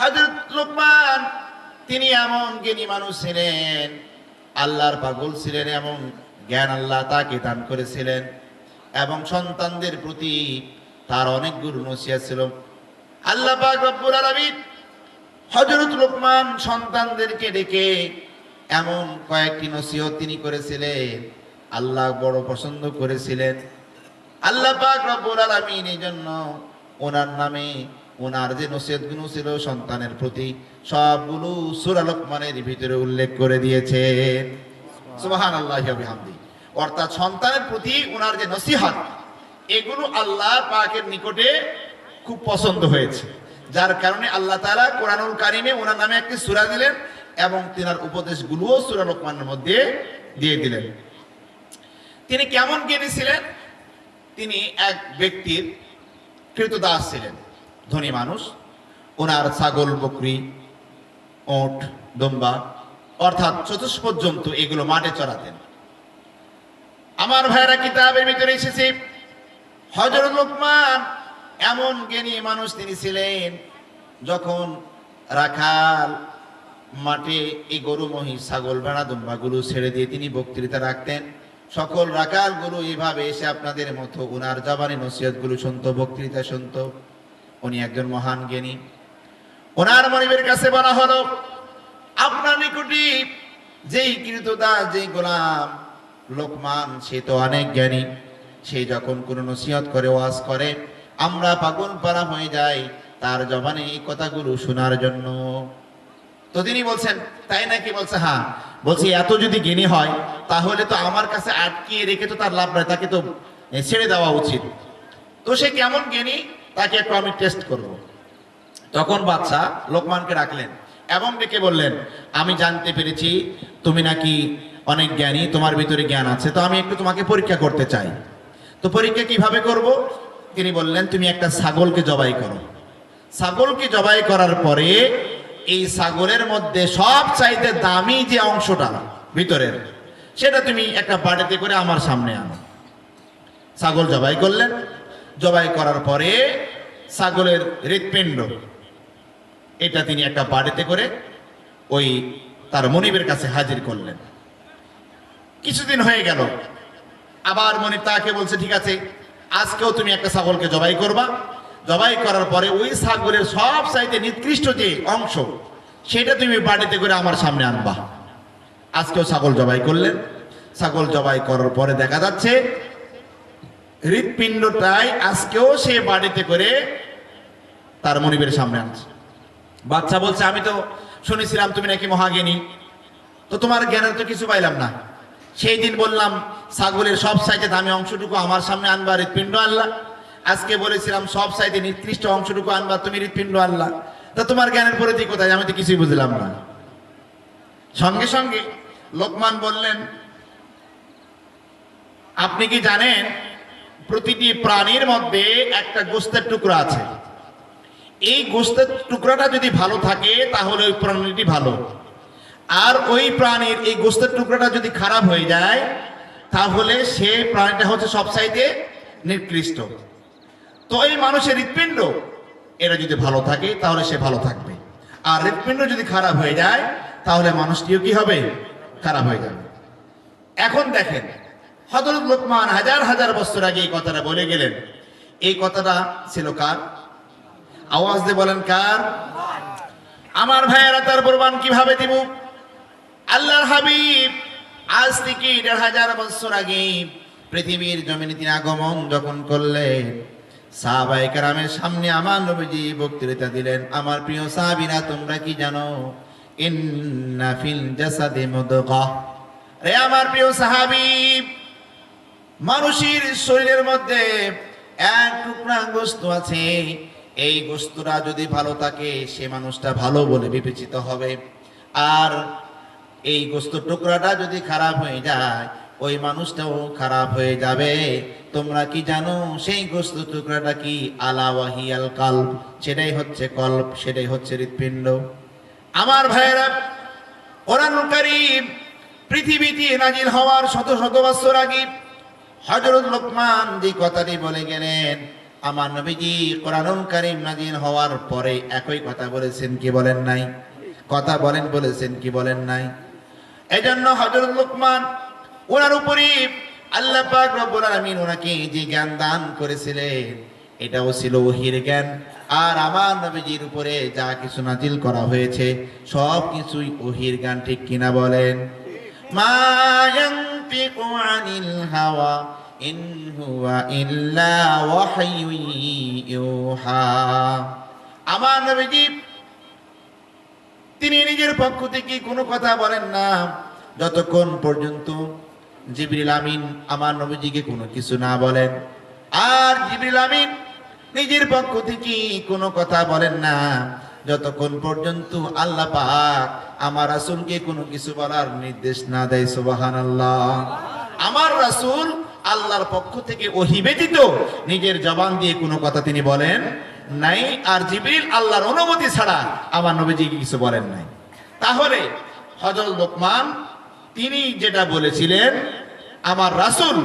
হজরত লোকমান, তিনি এমন জ্ঞানী মানুষ ছিলেন, আল্লাহর পাগল ছিলেন এমন জ্ঞান আল্লাহ তাকে দান করেছিলেন এবং সন্তানদের প্রতি তার অনেক গুরু নসিয়া ছিল। আল্লাহ পাক রব্বুল হজরত লোকমান সন্তানদেরকে ডেকে এমন কয়েকটি নসিহত তিনি করেছিলেন, আল্লাহ বড় পছন্দ করেছিলেন। আল্লাহ পাক রব্বুল আলামিন এই জন্য ওনার নামে ওনার যে নসিহতগুলো ছিল সন্তানের প্রতি, সবগুলো সূরা লোকমানের ভিতরে উল্লেখ করে দিয়েছেন সুবহানাল্লাহি ওয়া বিহামদি। অর্থাৎ সন্তানের প্রতি ওনার যে নসিহত, এগুলো আল্লাহ পাকের নিকটে খুব পছন্দ হয়েছে। যার কারণে আল্লাহ তাআলা কোরআনুল কারিমে ওনার নামে একটি সূরা দিলেন এবং তিনার উপদেশগুলোও সূরা লোকমানের মধ্যে দিয়ে দিলেন। তিনি কেমন জ্ঞানী ছিলেন? তিনি এক ব্যক্তির কৃতদাস ছিলেন। ধনী মানুষ, ওনার ছাগল, বকরি, ওট, দম্বা, অর্থাৎ চতুষ্পদ পর্যন্ত এগুলো মাঠে চড়াতেন। আমার ভাইরা কিতাবের ভিতরে এসেছে হজরত লোকমান এমন জ্ঞানী মানুষ তিনি ছিলেন, যখন রাখাল মাঠে এই গরু, মহিষ, ছাগল, ভেড়া, দুম্বাগুলো ছেড়ে দিয়ে তিনি বক্তৃতা রাখতেন। সকল রাখাল রাখালগুলো এইভাবে এসে আপনাদের মতো উনার জবানি নসিহতগুলো শুনতো, বক্তৃতা শুনতো। উনি একজন মহান জ্ঞানী। ওনার মনিবের কাছে বলা হলো, আপনার নিকটি যেই কৃতদা, যেই গোলাম লোকমান, সে তো অনেক জ্ঞানী। সে যখন কোনো নসিহত করে, ওয়াজ করে, আমরা পাগল পারা হয়ে যাই তার জবানে এই কথাগুলো শোনার জন্য। তো তিনি বলছেন, তাই নাকি? বলছে হ্যাঁ। বলছি, এত যদি জ্ঞানী হয়, তাহলে তো আমার কাছে আটকিয়ে রেখে তো তার লাভ নাই তাকে তো ছেড়ে দেওয়া উচিত। তো সে কেমন জ্ঞানী? তাকে একটু আমি টেস্ট করব। তখন বাচ্চা লোকমানকে রাখলেন এবং ডেকে বললেন, আমি জানতে পেরেছি তুমি নাকি অনেক জ্ঞানী, তোমার ভিতরে জ্ঞান আছে, তো আমি একটু তোমাকে পরীক্ষা করতে চাই। তো পরীক্ষা কীভাবে করব? তিনি বললেন, তুমি একটা ছাগলকে জবাই করো। ছাগলকে জবাই করার পরে এই ছাগলের মধ্যে সব চাইতে দামি যে অংশটা ভিতরের, সেটা তুমি একটা বাড়িতে করে আমার সামনে আনো। ছাগল জবাই করলেন জবাই করার পরে ছাগলের হৃৎপিণ্ড। এটা তিনি একটা বাড়িতে করে ওই তার মনিবের কাছে হাজির করলেন। কিছুদিন হয়ে গেল। আবার মনিব তাকে বলছে, ঠিক আছে, আজকেও তুমি একটা ছাগলকে জবাই করবা। জবাই করার পরে ওই ছাগলের সব চাইতে নিকৃষ্ট যে অংশ, সেটা তুমি বাড়িতে করে আমার সামনে আনবা। আজকেও ছাগল জবাই করলেন। ছাগল জবাই করার পরে দেখা যাচ্ছে হৃৎপিণ্ডটাই আজকেও সে বাড়িতে করে তার মনিবের সামনে আনছে। বাচ্চা বলছে, আমি তো শুনেছিলাম তুমি নাকি মহাজ্ঞানী। তো তোমার জ্ঞানের তো কিছু পাইলাম না। সেই দিন বললাম, ছাগলের সব সাইজে দামি অংশটুকু আমার সামনে আনবা, হৃৎপিণ্ড আনলা। আজকে বলেছিলাম, সব সাইজে নিকৃষ্ট অংশটুকু আনবা, তুমি হৃৎপিণ্ড আনলা। তা তোমার জ্ঞানের পরিধি কোথায়? আমি তো কিছুই বুঝলাম না। সঙ্গে সঙ্গে লোকমান বললেন, আপনি কি জানেন প্রতিটি প্রাণীর মধ্যে একটা গোস্তের টুকরা আছে। এই গোস্তের টুকরাটা যদি ভালো থাকে, তাহলে ওই প্রাণীটি ভালো। আর ওই প্রাণীর এই গোস্তের টুকরাটা যদি খারাপ হয়ে যায়, তাহলে সে প্রাণীটা হচ্ছে সব সবসাইতে নিকৃষ্ট। তো এই মানুষের হৃৎপিণ্ড, এটা যদি ভালো থাকে, তাহলে সে ভালো থাকবে। আর হৃৎপিণ্ড যদি খারাপ হয়ে যায়, তাহলে মানুষটিও কি হবে? খারাপ হয়ে যাবে। এখন দেখেন হজরত লোকমান হাজার হাজার বছর আগে এই কথাটা বলে গেলেন। এই কথাটা ছিল কার? আওয়াজ দিয়ে বলেন কার? আমার ভাইয়েরা, তার প্রমাণ কীভাবে দিব? আল্লাহর হাবিব আজ থেকে দেড় হাজার বছর আগে পৃথিবীর জমিনে তিনি আগমন যখন করলেন সাহাবাই কারামের সামনে আমার নবীজি বক্তৃতা দিলেন, আমার প্রিয় সাহাবিরা, তোমরা কি জানো? ইন্না ফিল জাসাদে মুদগাহ রে আমার প্রিয় সাহাবী মানুষের শরীরের মধ্যে এক টুকরা গোস্ত আছে, এই গোস্তটা যদি ভালো থাকে, সে মানুষটা ভালো বলে বিবেচিত হবে। আর এই গোস্ত টুকরাটা যদি খারাপ হয়ে যায়, ওই মানুষটাও খারাপ হয়ে যাবে। তোমরা কি জানো, সেই গোস্ত টুকরাটা কি? আলাওয়াহি আল কাল্প সেটাই হচ্ছে কল্প সেটাই হচ্ছে হৃৎপিণ্ড। আমার ভাইয়েরা কোরআন পৃথিবীতে নাজিল হওয়ার শত শত বছর আগে হজরত লোকমান যে কথাটি বলে গেলেন, আমার নবীজি কোরআনুল কারীম নাজিল হওয়ার পরে একই কথা বলেছেন কি বলেন নাই? কথা বলেন বলেছেন কি বলেন নাই? এজন্য হযরত লোকমান, ওনার উপরে আল্লাহ পাক রব্বুল আলামিন ওনাকে যে জ্ঞান দান করেছিলেন, এটাও ছিল ওহির জ্ঞান। আর আমার নবীজির উপরে যা কিছু নাজিল করা হয়েছে সব কিছুই ওহির জ্ঞান, ঠিক কিনা বলেন? মা ইয়ানতিকু আনিল হাওয়া ইন হুয়া ইল্লা ওয়াহয়ু ইউহা। আমার নবীজি, তিনি নিজের পক্ষ থেকে কোনো কথা বলেন না। যতক্ষণ পর্যন্ত জিবরিল আমিন আমার নবীজিকে কোনো কিছু না বলেন, আর জিবরিল আমিন নিজের পক্ষ থেকে কোনো কথা বলেন না যতক্ষণ পর্যন্ত আল্লাহ পাক আমার রাসূলকে কোনো কিছু বলার নির্দেশ না দেয়, সুবহানাল্লাহ। আমার রাসূল আল্লাহর পক্ষ থেকে ওহি ব্যতীত নিজের জবান দিয়ে কোনো কথা তিনি বলেন নাই আর জিবরিল আল্লাহর অনুমতি ছাড়া আমার নবীজিকে কিছু বলেন নাই। তাহলে হজরত লোকমান, তিনি যেটা বলেছিলেন, আমার রাসূল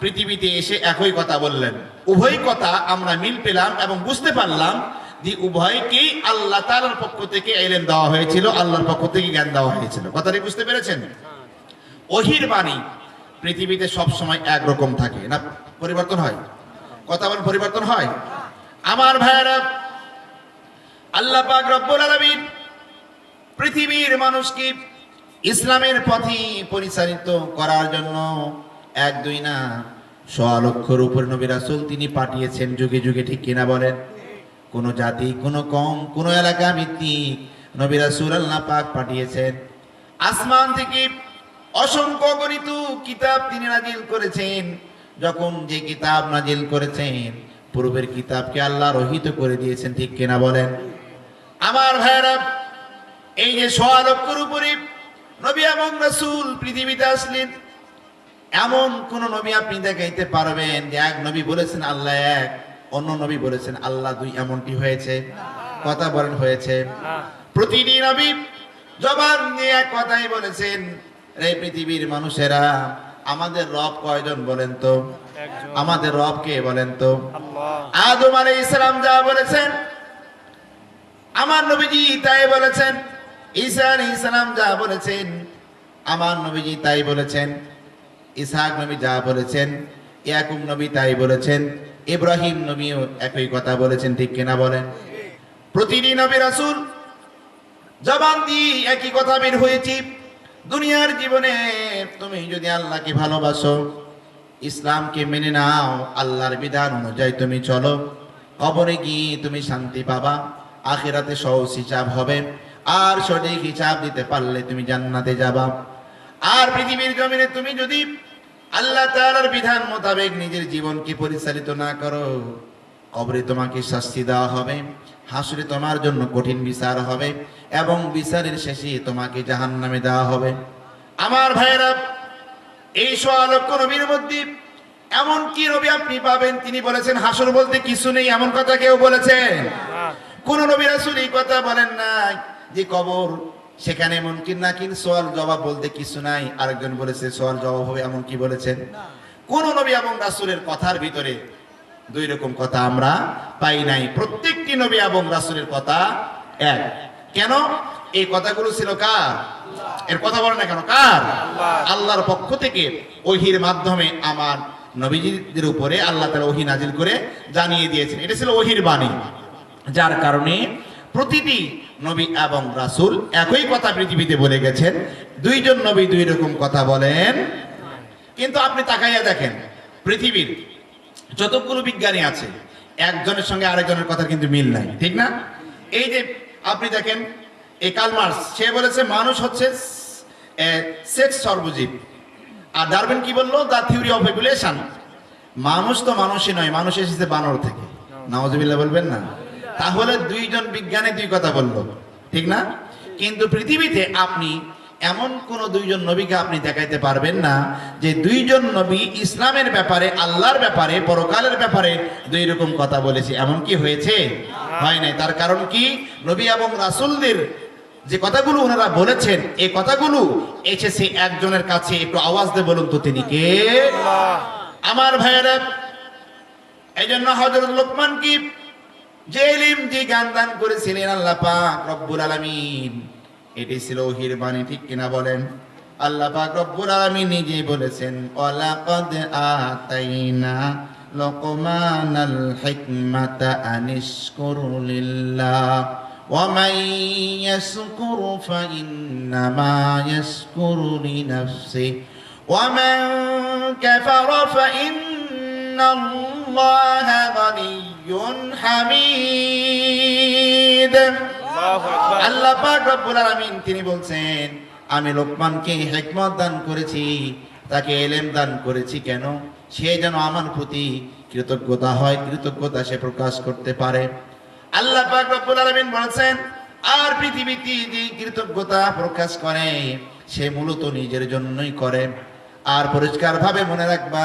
পৃথিবীতে এসে একই কথা বললেন। উভয় কথা আমরা মিল পেলাম এবং বুঝতে পারলাম যে উভয়কেই আল্লাহ তাআলার পক্ষ থেকে এলেন দেওয়া হয়েছিল, আল্লাহর পক্ষ থেকে জ্ঞান দেওয়া হয়েছিল। কথাটি বুঝতে পেরেছেন? ওহির বাণী পৃথিবীতে সব সময় একরকম থাকে। না, পরিবর্তন হয়? কথা বলেন, পরিবর্তন হয়? আমার ভাইয়েরা, আল্লাহ পাক রব্বুল আলামিন পৃথিবীর মানুষকে ইসলামের পথে পরিচালিত করার জন্য এক দুই না, সোয়া লক্ষর উপর নবী রাসূল তিনি পাঠিয়েছেন। যুগে যুগে ঠিক কিনা বলেন? কোন জাতি, কোন কম, কোন এলাকা ভিত্তিক নবী রাসূল আল্লাহ পাক পাঠিয়েছেন। আসমান থেকে অসংখ্য গণিত কিতাব তিনি নাজিল করেছেন। যখন যে কিতাব নাজিল করেছেন, পূর্বের কিতাবকে আল্লাহ রহিত করে দিয়েছেন, ঠিক কিনা বলেন? আমার ভাইরা এই যে সোয়া লক্ষর উপরে নবী এবং রাসূল পৃথিবীতে আসলেন, এমন কোন নবী আপনি দেখাইতে পারবেন যে এক নবী বলেছেন, আল্লাহ এক। অন্য নবী বলেছেন আল্লাহ দুই এমনটি হয়েছে। কথা বলেন হয়েছে। প্রতিটি নবী জবান নিয়ে এক কথাই বলেছেন রে পৃথিবীর মানুষেরা আমাদের রব কয়জন বলেন তো? আমাদের রব কে বলেন তো? আদম আলাইহিস ইসলাম যা বলেছেন আমার নবীজি তাই বলেছেন। ঈসা আলাইহিস সালাম যা বলেছেন আমার নবীজি তাই বলেছেন। ইসহাক নবী যা বলেছেন ইয়াকুব নবী তাই বলেছেন। ইব্রাহিম নবীও একই কথা বলেছেন, ঠিক কিনা বলেন? প্রতিটি নবী রাসূল জবান দিয়ে একই কথা বের হয়েছি, দুনিয়ার জীবনে তুমি যদি আল্লাহকে ভালোবাসো, ইসলামকে মেনে নাও, আল্লাহর বিধান অনুযায়ী তুমি চলো, কবরে গিয়ে তুমি শান্তি পাবা, আখিরাতে সহজ হিসাব হবে, আর সঠিক হিসাব দিতে পারলে তুমি জান্নাতে যাবা। আর পৃথিবীর জমিনে তুমি যদি আল্লাহ তাআলার বিধান মোতাবেক নিজের জীবনকে পরিচালিত না করো? কবরে তোমাকে শাস্তি দেওয়া হবে হাসরে তোমার জন্য কঠিন বিচার হবে এবং বিচারের শেষে তোমাকে জাহান্নামে দেওয়া হবে। আমার ভাইয়েরা এই সোয়া লক্ষ নবীর মধ্যে এমন কি নবী আপনি পাবেন? তিনি বলেছেন হাসর বলতে কিছু নেই এমন কথা কেউ বলেছেন? কোন নবী রাসূল এই কথা বলেন না যে কবর সেখানে মুনকির নাকির সোয়াল জবাব বলতে কিছু নাই। আরেকজন বলেছে সোয়াল জবাব হবে এমন কি বলেছেন? কোন নবী এবং রাসূলের কথার ভিতরে দুই রকম কথা আমরা পাই নাই। প্রত্যেকটি নবী এবং রাসূলের কথা এক। কেন? এই কথাগুলো ছিল কার? এর কথা বলে না কেন? কার? আল্লাহর পক্ষ থেকে ওহির মাধ্যমে আমার নবীজিদের উপরে আল্লাহ তাআলা ওহি নাজিল করে জানিয়ে দিয়েছেন। এটা ছিল ওহির বাণী। যার কারণে প্রতিটি নবী এবং রাসূল একই কথা পৃথিবীতে বলে গেছেন। দুইজন নবী দুই রকম কথা বলেন। কিন্তু আপনি তাকাইয়া দেখেন, পৃথিবীর যতগুলো বিজ্ঞানী আছে, একজনের সঙ্গে আরেকজনের কথা কিন্তু মিল নাই, ঠিক না? এই যে আপনি দেখেন, এই কালমার্স সে বলেছে, মানুষ হচ্ছে সেক্স সর্বজীব। আর ডারউইন কি বলল? দ্য থিওরি অফ এভুলেশন মানুষ তো মানুষই নয়, মানুষ এসেছে বানর থেকে। নওয়াজবিল্লাহ বলবেন না? তাহলে দুইজন বিজ্ঞানী দুই কথা বলল। ঠিক না? কিন্তু পৃথিবীতে আপনি এমন কোন দুইজন নবীকে আপনি দেখাইতে পারবেন না যে দুইজন নবী ইসলামের ব্যাপারে আল্লাহর ব্যাপারে পরকালের ব্যাপারে দুই রকম কথা বলেছে। এমন কি হয়েছে? হয় নাই। তার কারণ কি? নবী এবং রাসুলদের যে কথাগুলো ওনারা বলেছেন এই কথাগুলো এসেছে একজনের কাছে। একটু আওয়াজ দিয়ে বলুন তো তিনি কে? আমার ভাইয়েরা এই জন্য হজরত লোকমান কি যে ইলিম যে জ্ঞান দান করেছিলেন আল্লাহ পাক রব্বুল আলামিন এটি ছিল ওহির বাণী ঠিক কিনা বলেন আল্লাহ পাক রব্বুল আলামিন নিজেই বলেছেন ওয়ালাকাদ আতাইনা লোকমানাল হিকমাতা আনিশকুর লিল্লাহ ومن يشكر فإنما يشكر لنفسه ومن كفر فإن الله غني حميد আল্লাহ পাক রব্বুল আলামিন তিনি বলছেন আমি লোকমানকে হিকমত দান করেছি তাকে এলেম দান করেছি কেন সে যেন আমার প্রতি কৃতজ্ঞতা হয় কৃতজ্ঞতা সে প্রকাশ করতে পারে আল্লাহ পাক রব্বুল আলামিন বলেছেন আর পৃথিবীতে যে কৃতজ্ঞতা প্রকাশ করে সে মূলত নিজের জন্যই করে আর পরিষ্কার ভাবে মনে রাখবা,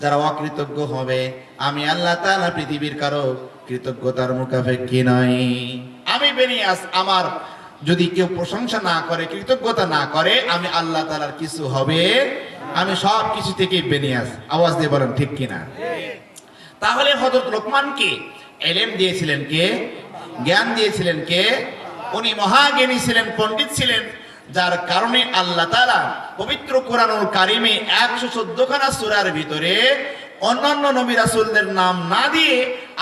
যারা অকৃতজ্ঞ হবে, আমি আল্লাহ তাআলা পৃথিবীর কারও কৃতজ্ঞতার মুখাপেক্ষী নই। আমি বেনিয়াস আমার যদি কেউ প্রশংসা না করে, কৃতজ্ঞতা না করে, আমি আল্লাহ তাআলার কিছু হবে? আমি সব কিছু থেকে বেনিয়াস আওয়াজ দিয়ে বলেন, ঠিক কিনা? তাহলে হযরত লোকমানকে এলেম দিয়েছিলেন কে? জ্ঞান দিয়েছিলেন কে? উনি মহাজ্ঞানী ছিলেন, পণ্ডিত ছিলেন। যার কারণে আল্লাহ তাআলা পবিত্র কোরআনুল কারিমে একশো চোদ্দখানা সূরার ভিতরে অন্যান্য নবী রাসূলদের নাম না দিয়ে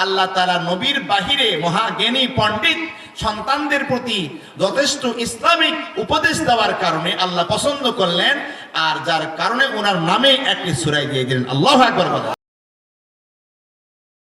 আল্লাহ তাআলা নবীর বাহিরে মহাজ্ঞানী, পণ্ডিত সন্তানদের প্রতি যথেষ্ট ইসলামিক উপদেশ দেওয়ার কারণে আল্লাহ পছন্দ করলেন। আর যার কারণে ওনার নামে একটি সূরা দিয়ে দিলেন। আল্লাহ বলেন।